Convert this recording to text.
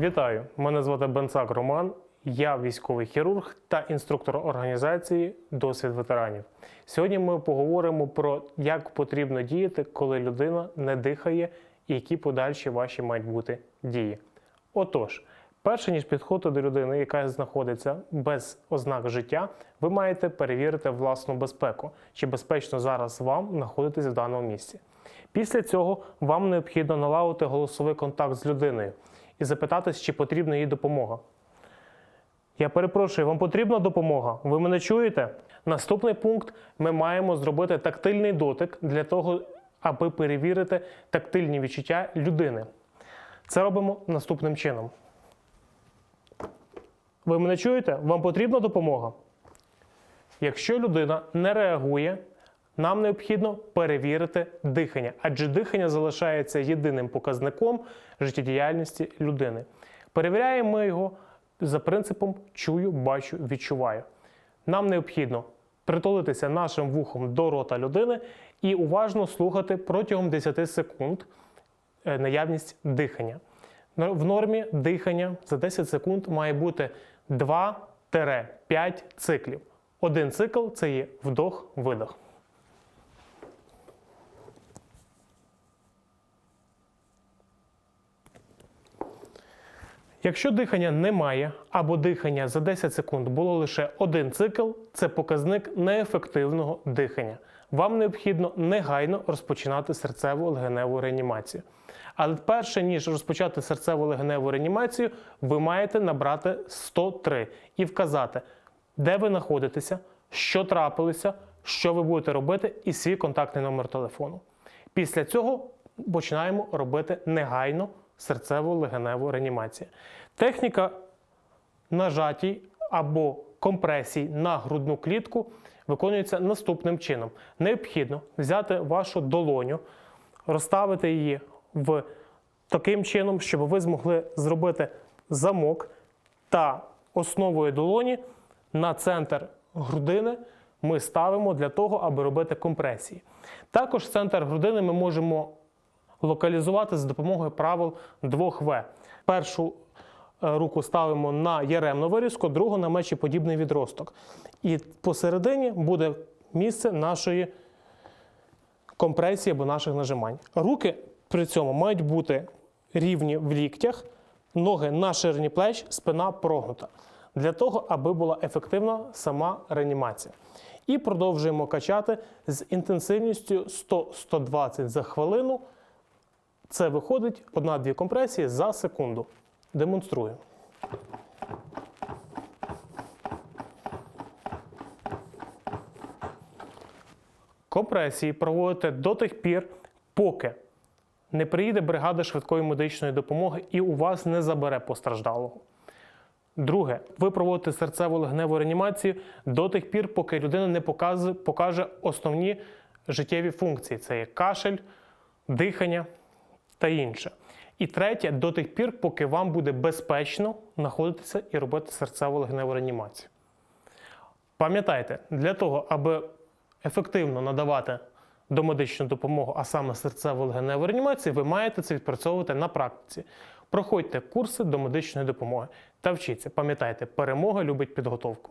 Вітаю! Мене звати Бенцак Роман. Я військовий хірург та інструктор організації Досвід ветеранів. Сьогодні ми поговоримо про як потрібно діяти, коли людина не дихає, і які подальші ваші мають бути дії. Отож, перше ніж підходити до людини, яка знаходиться без ознак життя, ви маєте перевірити власну безпеку, чи безпечно зараз вам знаходитись в даному місці. Після цього вам необхідно налагодити голосовий контакт з людиною і запитатись, чи потрібна їй допомога. Я перепрошую, вам потрібна допомога? Ви мене чуєте? Наступний пункт ми маємо зробити тактильний дотик для того, аби перевірити тактильні відчуття людини. Це робимо наступним чином. Ви мене чуєте? Вам потрібна допомога? Якщо людина не реагує, нам необхідно перевірити дихання, адже дихання залишається єдиним показником життєдіяльності людини. Перевіряємо ми його за принципом чую, бачу, відчуваю. Нам необхідно притулитися нашим вухом до рота людини і уважно слухати протягом 10 секунд е, наявність дихання. В нормі дихання за 10 секунд має бути 2-5 циклів. Один цикл це є вдох-видох. Якщо дихання немає або дихання за 10 секунд було лише один цикл, це показник неефективного дихання. Вам необхідно негайно розпочинати серцеву легеневу реанімацію. Але перше ніж розпочати серцеву легеневу реанімацію, ви маєте набрати 103 і вказати, де ви знаходитеся, що трапилося, що ви будете робити, і свій контактний номер телефону. Після цього починаємо робити негайно серцеву легеневу реанімацію. Техніка нажатій або компресій на грудну клітку виконується наступним чином. Необхідно взяти вашу долоню, розставити її в таким чином, щоб ви змогли зробити замок та основою долоні на центр грудини ми ставимо для того, аби робити компресії. Також центр грудини ми можемо локалізувати за допомогою правил 2В. Першу е, руку ставимо на яремну вирізку, другу на мечеподібний відросток. І посередині буде місце нашої компресії або наших нажимань. Руки при цьому мають бути рівні в ліктях, ноги на ширині плеч, спина прогнута. Для того, аби була ефективна сама реанімація. І продовжуємо качати з інтенсивністю 100-120 за хвилину. Це виходить одна-дві компресії за секунду. Демонструю. Компресії проводите до тих пір, поки не приїде бригада швидкої медичної допомоги і у вас не забере постраждалого. Друге, ви проводите серцево легневу реанімацію до тих пір, поки людина не покаже основні життєві функції: це є кашель, дихання та інше. І третє, до тих пір, поки вам буде безпечно знаходитися і робити серцево легневу реанімацію. Пам'ятайте, для того, аби ефективно надавати домедичну допомогу, а саме серцево легеневу реанімацію, ви маєте це відпрацьовувати на практиці. Проходьте курси домедичної допомоги та вчіться. Пам'ятайте, перемога любить підготовку.